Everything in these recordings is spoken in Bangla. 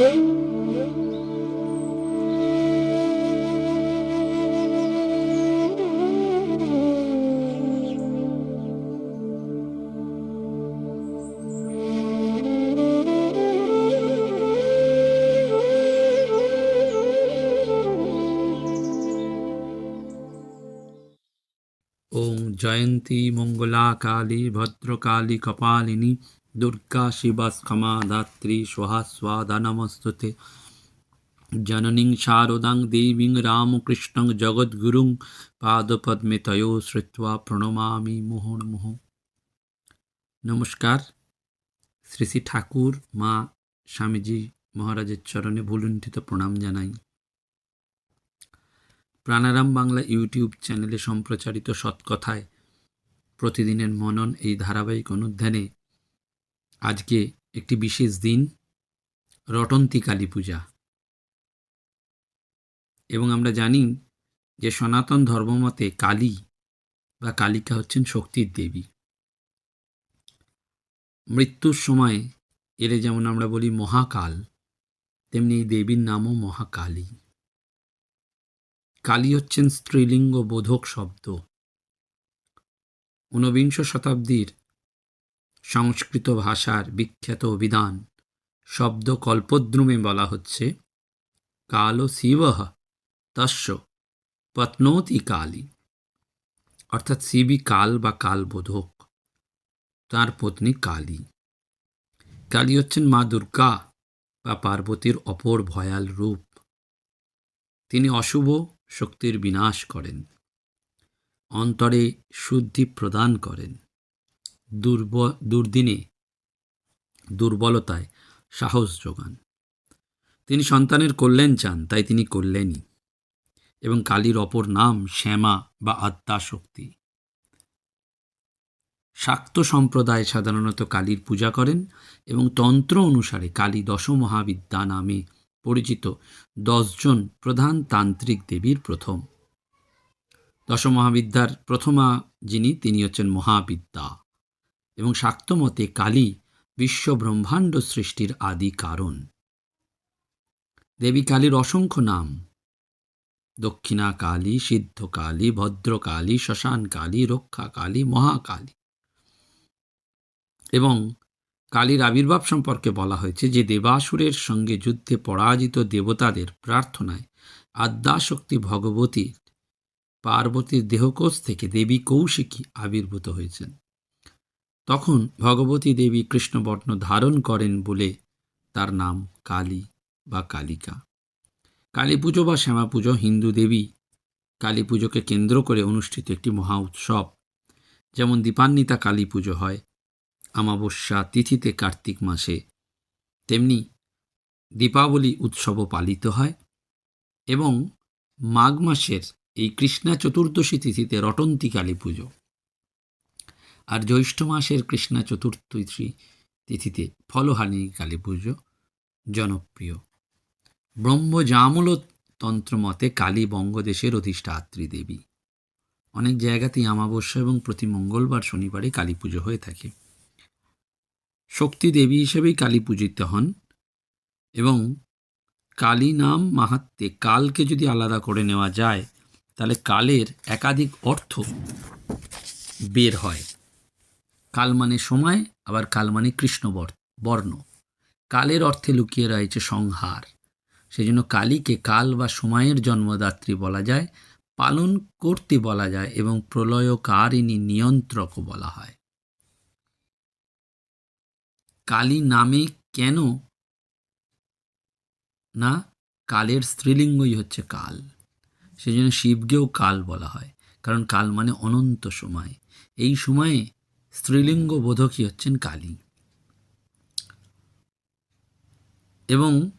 ওং জয়ন্তী মঙ্গলা কালী ভদ্রকালী কপালিনী দুর্গা শিবা ক্ষমা ধাত্রী স্বাহা স্বাদা নমস্তুতে জননীং শারদাং দেবীং রামকৃষ্ণং জগদ্গুরুং পাদপদ্মে তয়ো শ্রুত্বা প্রণমামি মুহুর্মুহ নমস্কার। শ্রী শ্রী ঠাকুর, মা স্বামীজি মহারাজের চরণে ভুলুণ্ঠিত প্রণাম জানাই। প্রাণারাম বাংলা ইউটিউব চ্যানেলে সম্প্রচারিত সৎকথায় প্রতিদিনের মনন এই ধারাবাহিক অনুধ্যানে আজকে একটি বিশেষ দিন, রটন্তী কালী পূজা। এবং আমরা জানি যে সনাতন ধর্মমতে কালী বা কালিকা হচ্ছেন শক্তির দেবী। মৃত্যুর সময় এলে যেমন আমরা বলি মহাকাল, তেমনি এই দেবীর নামও মহাকালী। কালী হচ্ছেন স্ত্রীলিঙ্গ বোধক শব্দ। ঊনবিংশ শতাব্দীর সংস্কৃত ভাষার বিখ্যাত অভিধান শব্দ কল্পদ্রুমে বলা হচ্ছে, কাল শিব তস্য, পত্নতি কালী। অর্থাৎ শিবই কাল বা কালবোধক, তার পত্নী কালী। কালী হচ্ছেন মা দুর্গা বা পার্বতীর অপর ভয়াল রূপ। তিনি অশুভ শক্তির বিনাশ করেন, অন্তরে শুদ্ধি প্রদান করেন। দুর্ব, দুর্দিনে, দুর্বলতায় সাহস যোগান। তিনি সন্তানের কল্যাণ চান, তাই তিনি কল্যাণী। এবং কালীর অপর নাম শ্যামা বা আত্মা শক্তি। শাক্ত সম্প্রদায় সাধারণত কালীর পূজা করেন এবং তন্ত্র অনুসারে কালী দশমহাবিদ্যা নামে পরিচিত দশজন প্রধান তান্ত্রিক দেবীর প্রথম। দশমহাবিদ্যার প্রথমা যিনি, তিনি হচ্ছেন মহাবিদ্যা। এবং শাক্তমতে কালী বিশ্ব ব্রহ্মাণ্ড সৃষ্টির আদি কারণ। দেবী কালীর অসংখ্য নাম। দক্ষিণা কালী, সিদ্ধ কালী ভদ্রকালী শ্মশান কালী, রক্ষা কালী মহাকালী এবং কালীর আবির্ভাব সম্পর্কে বলা হয়েছে যে দেবাসুরের সঙ্গে যুদ্ধে পরাজিত দেবতাদের প্রার্থনায় আদ্যাশক্তি ভগবতী পার্বতীর দেহকোষ থেকে দেবী কৌশিকী আবির্ভূত হয়েছেন। তখন ভগবতী দেবী কৃষ্ণবর্ণ ধারণ করেন বলে তার নাম কালী বা কালিকা। কালী পুজো বা শ্যামা পুজো হিন্দু দেবী কালী পুজোকে কেন্দ্র করে অনুষ্ঠিত একটি মহা উৎসব, যেমন দীপান্বিতা কালী পুজো হয় আমাবস্যা তিথিতে কার্তিক মাসে, তেমনি দীপাবলি উৎসবও পালিত হয় এবং মাঘ মাসের এই কৃষ্ণা চতুর্দশী তিথিতে রটন্তী কালী পুজো। আর জ্যৈষ্ঠ মাসের কৃষ্ণা চতুর্থী তিথিতে ফলহানি কালী পুজো জনপ্রিয়। ব্রহ্মজামূল তন্ত্রমতে কালী বঙ্গদেশের অধিষ্ঠাত্রী দেবী। অনেক জায়গাতেই আমাবস্যা এবং প্রতি মঙ্গলবার শনিবারে কালী পুজো হয়ে থাকে। শক্তি দেবী হিসেবেই কালী পূজিত হন এবং কালী নাম মাহাত্মে কালকে যদি আলাদা করে নেওয়া যায়, তাহলে কালের একাধিক অর্থ বের হয়। কাল মানে সময়, আবার কাল মানে কৃষ্ণ বর্ণ। কালের অর্থে লুকিয়ে রয়েছে সংহার। সেই জন্য কালীকে কাল বা সময়ের জন্মদাত্রী বলা যায়, পালন করতে বলা যায় এবং প্রলয়কারিণী নিয়ন্ত্রকও বলা হয়। কালী নামে কেন? না, কালের স্ত্রীলিঙ্গই হচ্ছে কাল। সেই জন্য শিবকেও কাল বলা হয়, কারণ কাল মানে অনন্ত সময়। এই সময়ে স্ত্রীলিঙ্গ বোধকই হচ্ছেন কালী। এবং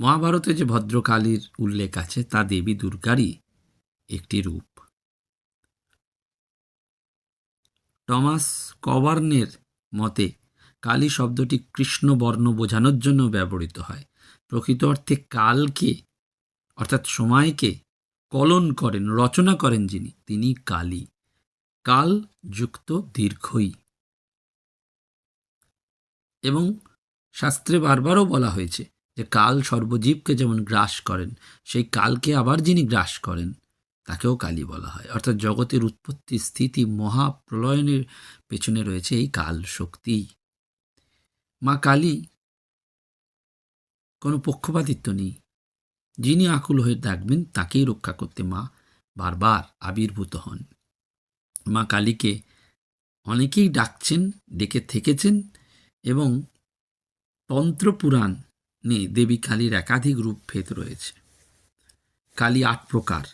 মহাভারতে যে ভদ্রকালীর উল্লেখ আছে, তা দেবী দুর্গারই একটি রূপ। টমাস কবার্নের মতে, কালী শব্দটি কৃষ্ণ বর্ণ বোঝানোর জন্য ব্যবহৃত হয়। প্রকৃত অর্থে কালকে, অর্থাৎ সময়কে কলন করেন, রচনা করেন যিনি, তিনি কালী। কাল যুক্ত দীর্ঘই। এবং শাস্ত্রে বারবারও বলা হয়েছে যে কাল সর্বজীবকে যেমন গ্রাস করেন, সেই কালকে আবার যিনি গ্রাস করেন, তাকেও কালী বলা হয়। অর্থাৎ জগতের উৎপত্তি, স্থিতি মহাপ্রলয়নের পেছনে রয়েছে এই কাল শক্তি। মা কালী কোনো পক্ষপাতিত্ব নেই। যিনি আকুল হয়ে ডাকবেন তাকেই রক্ষা করতে মা বারবার আবির্ভূত হন। মা কালীকে অনেকেই ডাকছেন, ডেকে থেকেছেন এবং তন্ত্রপুরাণে দেবী কালীর একাধিক রূপ ভেদ রয়েছে। কালী আট প্রকার।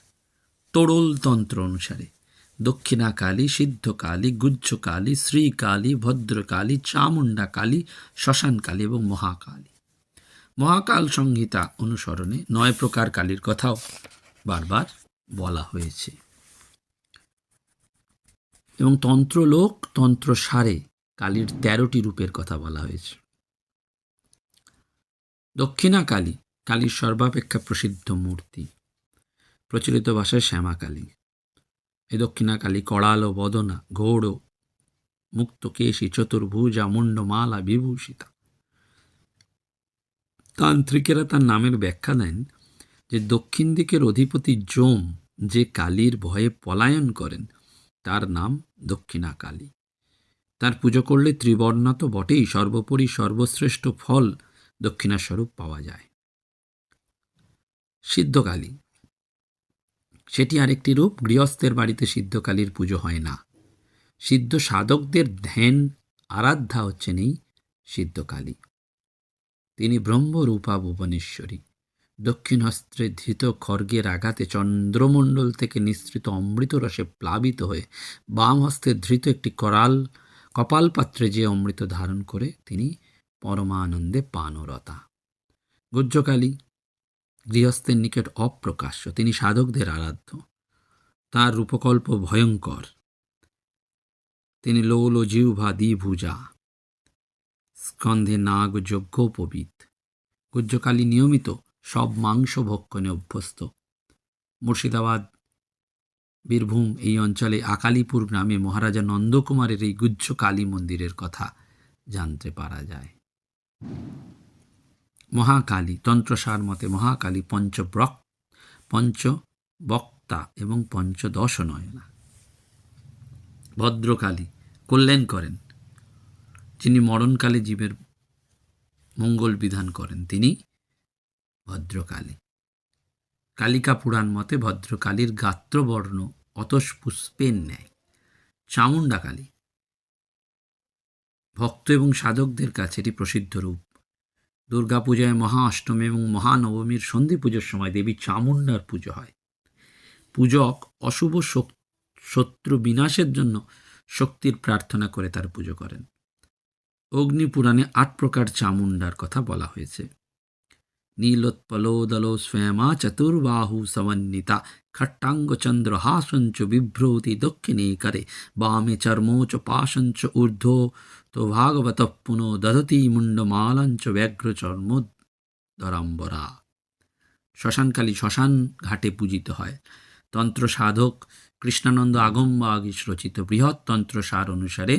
তোড়ল তন্ত্র অনুসারে দক্ষিণা কালী, সিদ্ধ কালী, গুজ্জ কালী শ্রীকালী ভদ্রকালী চামুণ্ডা কালী, শ্মশান কালী এবং মহাকালী। মহাকাল সংহিতা অনুসরণে নয় প্রকার কালীর কথাও বারবার বলা হয়েছে। এবং তন্ত্রলোক তন্ত্র সারে কালীর তেরোটি রূপের কথা বলা হয়েছে। দক্ষিণা কালী, কালীর সর্বাপেক্ষা প্রসিদ্ধ মূর্তি। প্রচলিত ভাষায় শ্যামা কালী। এই দক্ষিণা কালী কড়াল বদনা ঘোড় মুক্ত কেশী, চতুর্ভুজা মুন্ডমালা বিভূষিতা। তান্ত্রিকেরা তার নামের ব্যাখ্যা দেন যে দক্ষিণ দিকের অধিপতি যম যে কালীর ভয়ে পলায়ন করেন তার নাম দক্ষিণা কালী তার পুজো করলে ত্রিবর্ণা তো বটেই, সর্বোপরি সর্বশ্রেষ্ঠ ফল দক্ষিণাস্বরূপ পাওয়া যায়। সিদ্ধকালী। সেটি আরেকটি রূপ, গৃহস্থের বাড়িতে সিদ্ধকালীর পুজো হয় না। সিদ্ধ সাধকদের ধ্যান, আরাধ্যা হচ্ছেন এই সিদ্ধকালী। তিনি ব্রহ্মরূপা ভুবনেশ্বরী দক্ষিণ হস্ত্রে ধৃত খর্গের আঘাতে চন্দ্রমণ্ডল থেকে নিঃসৃত অমৃত রসে প্লাবিত হয়ে বাম হস্তে ধৃত একটি করাল কপাল পাত্রে যে অমৃত ধারণ করে, তিনি পরমানন্দে পানরতা। গুজ্জকালী গৃহস্থের নিকট অপ্রকাশ্য, তিনি সাধকদের আরাধ্য। তার রূপকল্প ভয়ঙ্কর। তিনি লোল জিহ্বা দ্বিভুজা। স্কন্ধে নাগ যজ্ঞোপবিদ গুজ্জকালী নিয়মিত সব মাংস ভক্ষণে অভ্যস্ত। মুর্শিদাবাদ, বীরভূম এই অঞ্চলে আকালিপুর গ্রামে মহারাজা নন্দকুমারের এই গুজ্জ কালী মন্দিরের কথা জানতে পারা যায়। মহাকালী তন্ত্রসার মতে মহাকালী পঞ্চব্রক পঞ্চ বক্তা এবং পঞ্চদশ নয়না। ভদ্রকালী কল্যাণ করেন। যিনি মরণকালে জীবের মঙ্গল বিধান করেন, তিনি ভদ্রকালী। কালিকা পুরাণ মতে ভদ্রকালীর গাত্রবর্ণ অতস পুষ্পের ন্যায়। চামুণ্ডা কালী। ভক্ত এবং সাধকদের কাছে এটি প্রসিদ্ধ রূপ। দুর্গাপূজায় মহা অষ্টমী এবং মহানবমীর সন্ধি পুজোর সময় দেবী চামুণ্ডার পুজো হয়। পূজক অশুভ শত্রু বিনাশের জন্য শক্তির প্রার্থনা করে তার পুজো করেন। অগ্নিপুরাণে আট প্রকার চামুণ্ডার কথা বলা হয়েছে। চতুর্বাহু সমন্বিতা খট্টাঙ্গ চন্দ্র হাসঞ্চ বিভ্রৌতি দক্ষিণে করে বামে চর্মোচ পাশঞ্চ ঊর্ধ্ব তো ভাগবত পুনঃ দধতি মুন্ডমালাঞ্চ ব্যাঘ্র চর্মোদরাম্বরা শ্মশানকালী শ্মশান ঘাটে পূজিত হয় তন্ত্র সাধক কৃষ্ণানন্দ আগমবাগীশ রচিত বৃহৎ তন্ত্রসার অনুসারে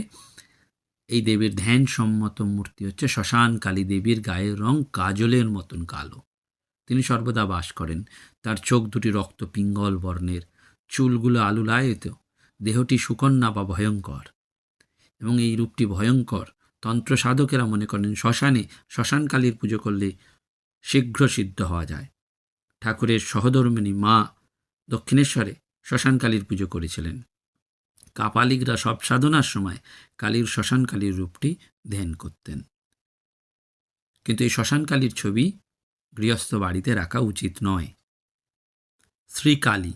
এই দেবীর ধ্যানসম্মত মূর্তি হচ্ছে শ্মশান কালী দেবীর গায়ের রং কাজলের মতন কালো। তিনি সর্বদা বাস করেন। তার চোখ দুটি রক্ত পিঙ্গল বর্ণের। চুলগুলো আলুলায়িত। দেহটি সুকন্যা বা ভয়ঙ্কর। এবং এই রূপটি ভয়ঙ্কর। তন্ত্র সাধকেরা মনে করেন শ্মশানে শ্মশান কালীর পুজো করলে শীঘ্র সিদ্ধ হওয়া যায়। ঠাকুরের সহধর্মিণী মা দক্ষিণেশ্বরে শ্মশান কালীর পুজো করেছিলেন। কাপালিকরা সব সাধনার সময় কালীর শ্মশান কালীর রূপটি ধ্যান করতেন। কিন্তু এই শ্মশান কালীর ছবি গৃহস্থ বাড়িতে রাখা উচিত নয়। শ্রীকালী,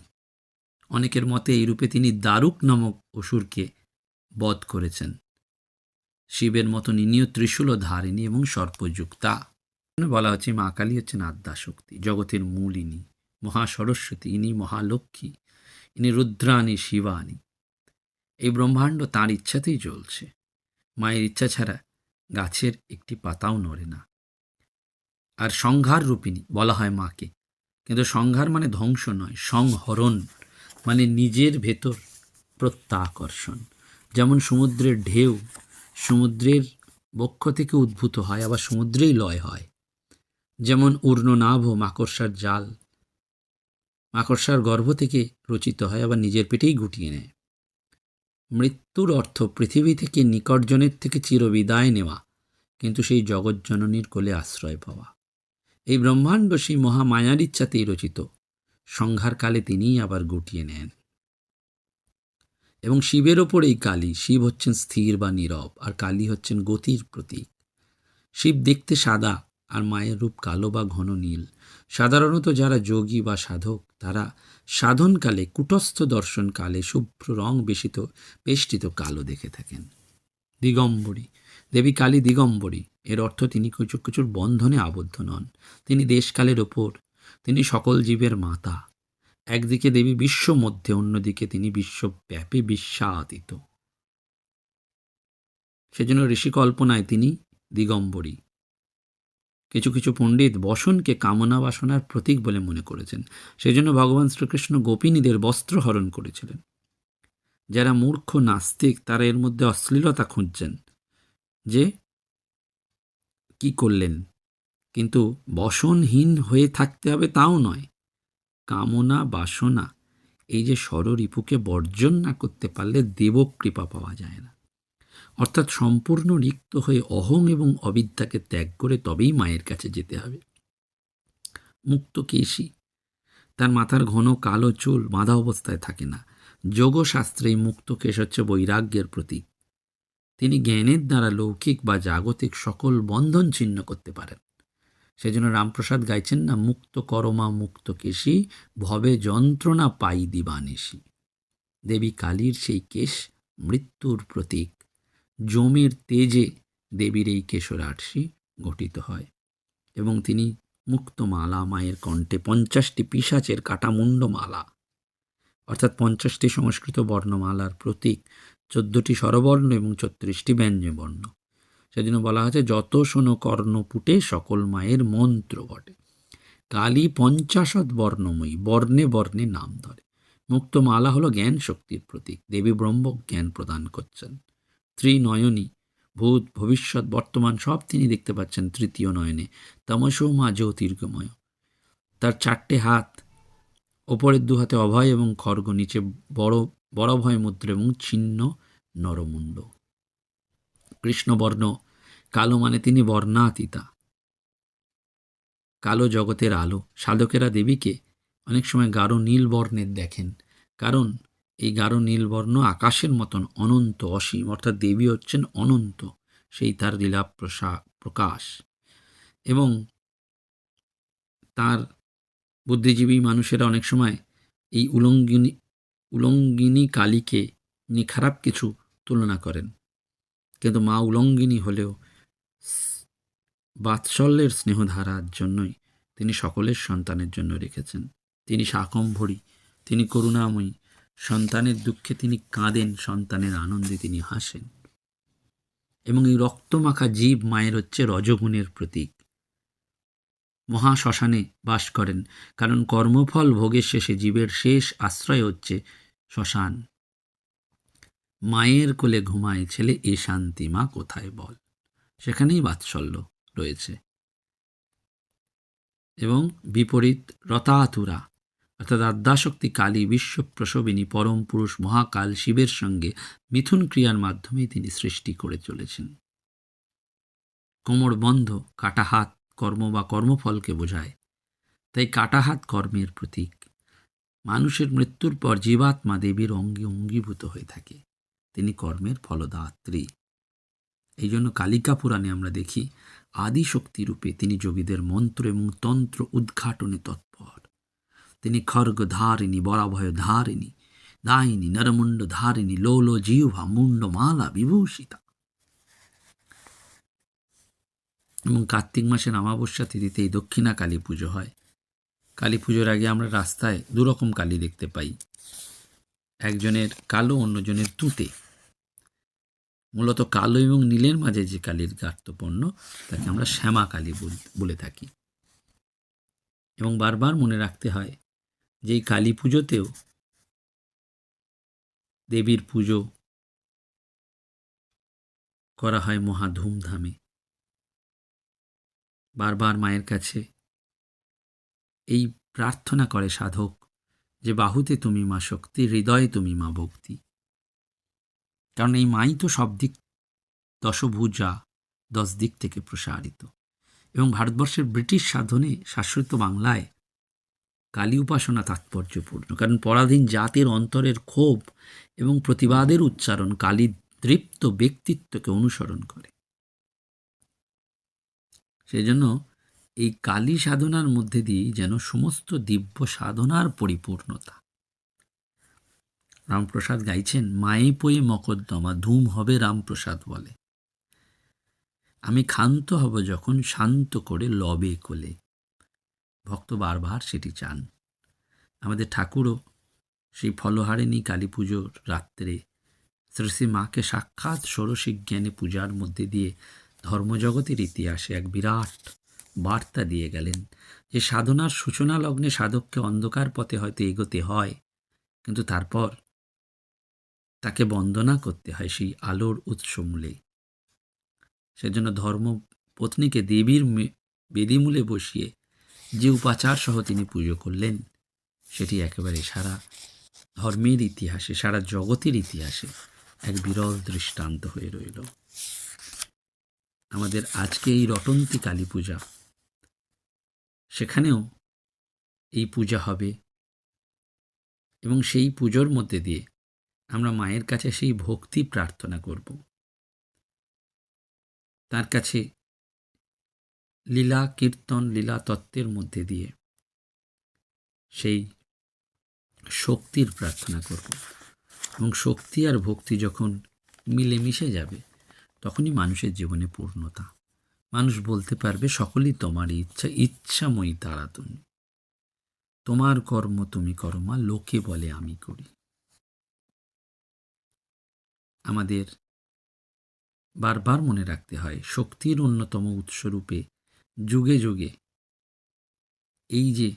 অনেকের মতে এই রূপে তিনি দারুক নামক অসুরকে বধ করেছেন। শিবের মতন ইনিও ত্রিশূল ধারিণী এবং সর্পযুক্তা। বলা হচ্ছে মা কালী হচ্ছেন আদ্যাশক্তি, জগতের মূল ইনি মহাসরস্বতী, ইনি মহালক্ষ্মী, ইনি রুদ্রাণী, শিবানী। এই ব্রহ্মাণ্ড তাঁর ইচ্ছাতেই চলছে মায়ের ইচ্ছা ছাড়া গাছের একটি পাতাও নড়ে না। আর সংহার রূপিণী বলা হয় মাকে। কিন্তু সংহার মানে ধ্বংস নয়, সংহরণ মানে নিজের ভেতর প্রত্যাকর্ষণ। যেমন সমুদ্রের ঢেউ সমুদ্রের বক্ষ থেকে উদ্ভূত হয়, আবার সমুদ্রেই লয় হয়। যেমন উর্ণনাভ মাকড়সার জাল, মাকড়সার গর্ভ থেকে রচিত হয়, আবার নিজের পেটেই গুটিয়ে নেয়। মৃত্যুর অর্থ পৃথিবী থেকে নিকটজনের থেকে চিরবিদায় নেওয়া, কিন্তু সেই জগৎজননীর কোলে আশ্রয় পাওয়া। এই ব্রহ্মাণ্ড সেই মহামায়ার ইচ্ছাতেই রচিত। সংহারকালে তিনিই আবার গুটিয়ে নেন। এবং শিবের ওপর এই কালী, শিব হচ্ছেন স্থির বা নীরব, আর কালী হচ্ছেন গতির প্রতীক। শিব দেখতে সাদা আর মায়ের রূপ কালো বা ঘন নীল। সাধারণত যারা যোগী বা সাধক, তারা সাধনকালে কুটস্থ দর্শনকালে শুভ্র রং বেশিত বেষ্টিত কালো দেখে থাকেন। দিগম্বরী। দেবী কালী দিগম্বরী। এর অর্থ তিনি কিছু, কিছুর বন্ধনে আবদ্ধ নন। তিনি দেশকালের ওপর। তিনি সকল জীবের মাতা। একদিকে দেবী বিশ্ব মধ্যে, অন্যদিকে তিনি বিশ্বব্যাপী বিশ্বাতীত। সেজন্য ঋষি কল্পনায় তিনি দিগম্বরী। কিছু কিছু পণ্ডিত বসনকে কামনা বাসনার প্রতীক বলে মনে করেছেন। সেজন্য ভগবান শ্রীকৃষ্ণ গোপিনীদের বস্ত্র হরণ করেছিলেন। যারা মূর্খ, নাস্তিক, তারা এর মধ্যে অশ্লীলতা খুঁজছেন যে কি করলেন। কিন্তু বসনহীন হয়ে থাকতে হবে তাও নয়। কামনা, বাসনা, এই যে ষড়রিপুকে বর্জন না করতে পারলে দেবকৃপা পাওয়া যায় না। অর্থাৎ সম্পূর্ণ রিক্ত হয়ে অহং এবং অবিদ্যাকে ত্যাগ করে তবেই মায়ের কাছে যেতে হবে। মুক্ত কেশী। তার মাথার ঘন কালো চুল বাঁধা অবস্থায় থাকে না। যোগশাস্ত্রে মুক্ত কেশ হচ্ছে বৈরাগ্যের প্রতীক। তিনি জ্ঞানের দ্বারা লৌকিক বা জাগতিক সকল বন্ধন ছিন্ন করতে পারেন। সেজন্য রামপ্রসাদ গাইছেন না, মুক্ত করমা মুক্ত কেশী, ভবে যন্ত্রণা পাই দিবানিসি দেবী কালীর সেই কেশ মৃত্যুর প্রতীক। জমের তেজে দেবীর এই কেশর কেশরাটসি গঠিত হয় এবং তিনি মুক্তমালা, মায়ের কণ্ঠে পঞ্চাশটি পিসাচের কাটামুণ্ড মালা অর্থাৎ পঞ্চাশটি সংস্কৃত বর্ণমালার প্রতীক, চোদ্দটি স্বরবর্ণ এবং ছত্রিশটি ব্যঞ্জবর্ণ সেজন্য বলা হয়েছে, যত শোনো কর্ণপুটে সকল মায়ের মন্ত্র বটে। কালী পঞ্চাশত বর্ণময়ী, বর্ণে বর্ণে নাম ধরে। মুক্তমালা হলো জ্ঞান শক্তির প্রতীক। দেবী ব্রহ্ম জ্ঞান প্রদান করছেন। ত্রিনয়নী। ভূত, ভবিষ্যৎ, বর্তমান সব তিনি দেখতে পাচ্ছেন তৃতীয় নয়নে। তমসো মা জ্যোতির্গময়। তার চারটে হাত, ওপরের দু হাতে অভয় এবং খর্গ নিচে বড় বড় ভয় মুদ্রা এবং ছিন্ন নরমুণ্ড। কৃষ্ণবর্ণ, কালো মানে তিনি বর্ণাতীতা। কালো জগতের আলো। সাধকেরা দেবীকে অনেক সময় গাঢ় নীল বর্ণের দেখেন। কারণ এই গাঢ় নীলবর্ণ আকাশের মতন অনন্ত, অসীম, অর্থাৎ দেবী হচ্ছেন অনন্ত, সেই তার লীলা প্রকাশ। এবং তার বুদ্ধিজীবী মানুষেরা অনেক সময় এই উলঙ্গিনী উলঙ্গিনী কালীকে নিয়ে খারাপ কিছু তুলনা করেন। কিন্তু মা উলঙ্গিনী হলেও বাৎসল্যের স্নেহধারার জন্যই তিনি সকলের সন্তানের জন্য রেখেছেন। তিনি শাকম্ভরী, তিনি করুণাময়ী সন্তানের দুঃখে তিনি কাঁদেন, সন্তানের আনন্দে তিনি হাসেন। এবং এই রক্তমাখা জীব মায়ের হচ্ছে রজগুণের প্রতীক। মহাশ্মশানে বাস করেন, কারণ কর্মফল ভোগের শেষে জীবের শেষ আশ্রয় হচ্ছে শ্মশান। মায়ের কোলে ঘুমায় ছেলে, এ শান্তি মা, কোথায় বল? সেখানেই বাৎসল্য রয়েছে। এবং বিপরীত, রতাতুরা অর্থাৎ আদ্যাশক্তি কালী বিশ্বপ্রসবিনী পরম পুরুষ মহাকাল শিবের সঙ্গে মিথুন ক্রিয়ার মাধ্যমেই তিনি সৃষ্টি করে চলেছেন। কোমর বন্ধ, কাটা হাত কর্ম বা কর্মফলকে বোঝায়। তাই কাটা হাত কর্মের প্রতীক। মানুষের মৃত্যুর পর জীবাত্মা দেবীর অঙ্গে অঙ্গীভূত হয়ে থাকে। তিনি কর্মের ফলদাত্রী। এই জন্য কালিকা পুরাণে আমরা দেখি আদি শক্তি রূপে তিনি যোগীদের মন্ত্র এবং তন্ত্র উদ্ঘাটনে তৎপর। তিনি খর্গ ধারিণী বরাভয় ধারিণী, দায়িনী, নরমুণ্ড ধারিণী, লোল জিহ্বা মুন্ড মালা বিভূষিতা। এবং কার্তিক মাসের অমাবস্যা তিথিতে এই দক্ষিণা কালী পুজো হয়। কালী পুজোর আগে আমরা রাস্তায় দুরকম কালী দেখতে পাই। একজনের কালো, অন্যজনের তুতে। মূলত কালো এবং নীলের মাঝে যে কালীর গার্তপণ্য তাকে আমরা শ্যামা কালী বলে থাকি। এবং বারবার মনে রাখতে হয় যে এই কালী পুজোতেও দেবীর পুজো করা হয় মহা ধুমধামে। বারবার মায়ের কাছে এই প্রার্থনা করে সাধক যে, বাহুতে তুমি মা শক্তি, হৃদয়ে তুমি মা ভক্তি। কারণ এই মাই তো সব দিক, দশভুজা দশ দিক থেকে প্রসারিত। এবং ভারতবর্ষের ব্রিটিশ সাধনে শাশ্বত বাংলায় কালী উপাসনা তাৎপর্যপূর্ণ। কারণ পরাধীন জাতির অন্তরের ক্ষোভ এবং প্রতিবাদের উচ্চারণ কালী তৃপ্ত ব্যক্তিত্বকে অনুসরণ করে। সেই জন্য এই কালী সাধনার মধ্যে দিয়ে যেন সমস্ত দিব্য সাধনার পরিপূর্ণতা। রামপ্রসাদ গাইছেন, মায়ে পয়ে মকদ্দমা, ধুম হবে রামপ্রসাদ বলে। আমি ক্ষান্ত হব যখন শান্ত করে লবে কোলে। ভক্ত বারবার সেটি চান। আমাদের ঠাকুরও সেই ফলহারিণী কালী পুজোর রাত্রে শ্রী মাকে সাক্ষাৎ ষোড়শিক জ্ঞানে পূজার মধ্যে দিয়ে ধর্মজগতের ইতিহাসে এক বিরাট বার্তা দিয়ে গেলেন যে সাধনার সূচনা লগ্নে সাধককে অন্ধকার পথে হয়তো এগোতে হয়, কিন্তু তারপর তাকে বন্দনা করতে হয় সেই আলোর উৎস উৎসমূলে সেজন্য ধর্ম পত্নীকে দেবীর বেদিমূলে বসিয়ে যে উপাচার সহ তিনি পুজো করলেন, সেটি একেবারে সারা ধর্মের ইতিহাসে, সারা জগতের ইতিহাসে এক বিরল দৃষ্টান্ত হয়ে রইল। আমাদের আজকে এই রটন্তী কালী পূজা, সেখানেও এই পূজা হবে এবং সেই পুজোর মধ্যে দিয়ে আমরা মায়ের কাছে সেই ভক্তি প্রার্থনা করব। তার কাছে লীলা, কীর্তন, লীলা তত্ত্বের মধ্যে দিয়ে সেই শক্তির প্রার্থনা করব। এবং শক্তি আর ভক্তি যখন মিলেমিশে যাবে, তখনই মানুষের জীবনে পূর্ণতা। মানুষ বলতে পারবে, সকলেই তোমারই ইচ্ছা, ইচ্ছাময়ী তারা তুমি তোমার কর্ম তুমি কর্মা লোকে বলে আমি করি। আমাদের বারবার মনে রাখতে হয়, শক্তির অন্যতম উৎসরূপে যুগে যুগে। এই যে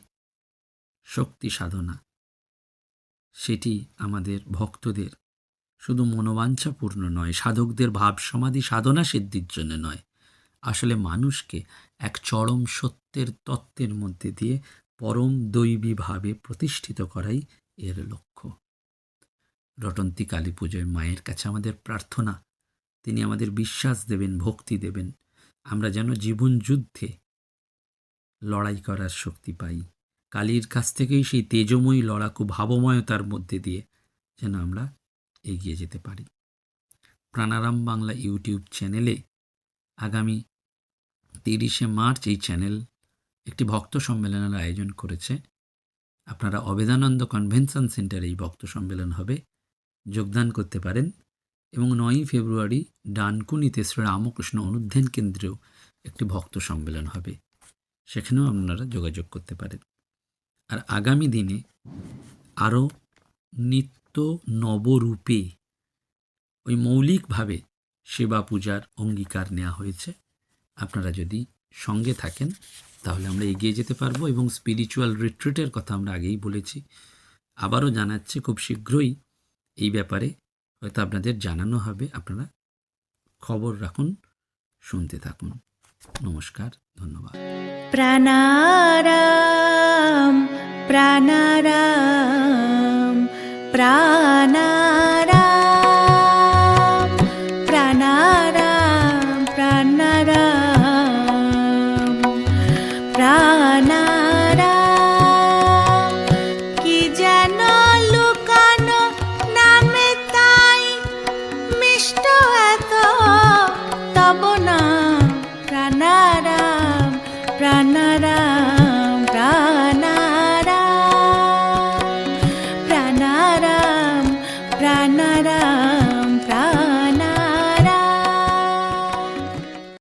শক্তি সাধনা, সেটি আমাদের ভক্তদের শুধু মনোবাঞ্ছাপূর্ণ নয়, সাধকদের ভাব সমাধি সাধনা সিদ্ধির জন্য নয়। আসলে মানুষকে এক চরম সত্যের তত্ত্বের মধ্যে দিয়ে পরম দৈবীভাবে প্রতিষ্ঠিত করাই এর লক্ষ্য। রটন্তী কালী পুজোয় মায়ের কাছে আমাদের প্রার্থনা, তিনি আমাদের বিশ্বাস দেবেন, ভক্তি দেবেন আমরা যেন জীবন যুদ্ধে লড়াই করার শক্তি পাই। কালীর কাছ থেকেই সেই তেজময়ী লড়াকু ভাবময়তার মধ্যে দিয়ে যেন আমরা এগিয়ে যেতে পারি। প্রাণারাম বাংলা ইউটিউব চ্যানেলে আগামী তিরিশে মার্চ এই চ্যানেল একটি ভক্ত সম্মেলনের আয়োজন করেছে। আপনারা অবেদানন্দ কনভেনশন সেন্টারে এই ভক্ত সম্মেলন হবে। যোগদান করতে পারেন। এবং নয়ই ফেব্রুয়ারি ডানকুনিতে শ্রী রামকৃষ্ণ অনুধ্যান কেন্দ্রেও একটি ভক্ত সম্মেলন হবে। সেখানেও আপনারা যোগাযোগ করতে পারেন। আর আগামী দিনে আরও নিত্য নবরূপে ওই মৌলিকভাবে সেবা পূজার অঙ্গীকার নেওয়া হয়েছে। আপনারা যদি সঙ্গে থাকেন, তাহলে আমরা এগিয়ে যেতে পারব এবং স্পিরিচুয়াল রিট্রিটের কথা আমরা আগেই বলেছি। আবারও জানাচ্ছি, খুব শীঘ্রই এই ব্যাপারে হয়তো আপনাদের জানানো হবে। আপনারা খবর রাখুন শুনতে থাকুন। নমস্কার ধন্যবাদ। প্রাণারাম প্রাণারাম প্রাণারাম।